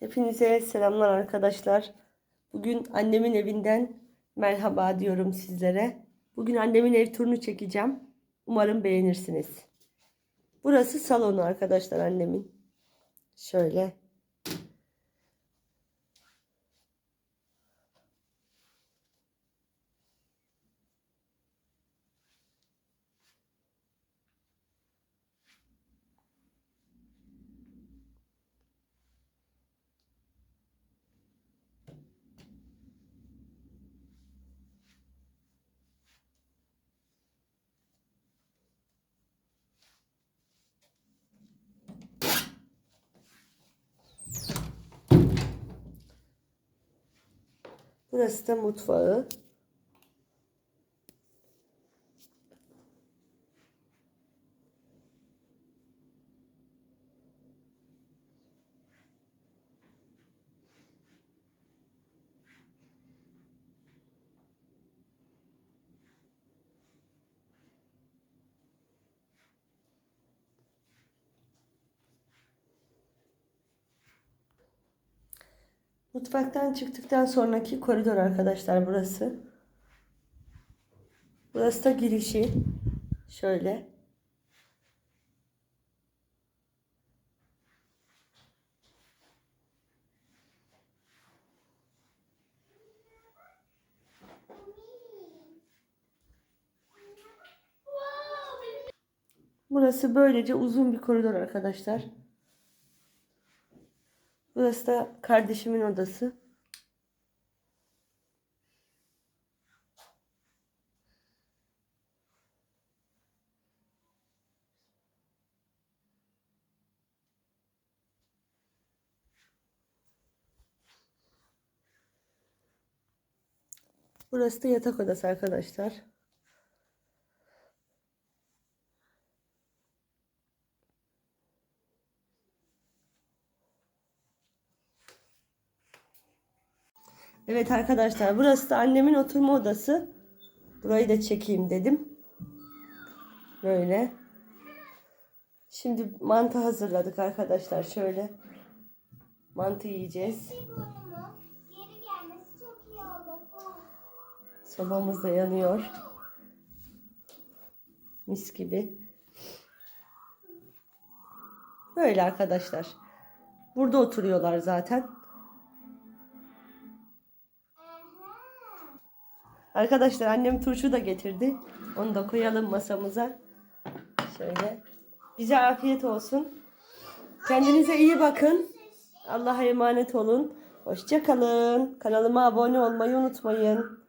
Hepinize selamlar arkadaşlar. Bugün annemin evinden merhaba diyorum sizlere. Bugün annemin ev turunu çekeceğim. Umarım beğenirsiniz. Burası salonu arkadaşlar annemin. Şöyle. Burası da mutfağı. Mutfaktan çıktıktan sonraki koridor arkadaşlar burası. Burası da girişi. Şöyle. Burası böylece uzun bir koridor arkadaşlar. Burası da kardeşimin odası. Burası da yatak odası arkadaşlar. Evet arkadaşlar burası da annemin oturma odası. Burayı da çekeyim dedim. Böyle. Şimdi mantı hazırladık arkadaşlar. Şöyle. Mantı yiyeceğiz. Sobamız da yanıyor. Mis gibi. Böyle arkadaşlar. Burada oturuyorlar zaten. Arkadaşlar annem turşu da getirdi. Onu da koyalım masamıza. Şöyle. Bize afiyet olsun. Kendinize iyi bakın. Allah'a emanet olun. Hoşça kalın. Kanalıma abone olmayı unutmayın.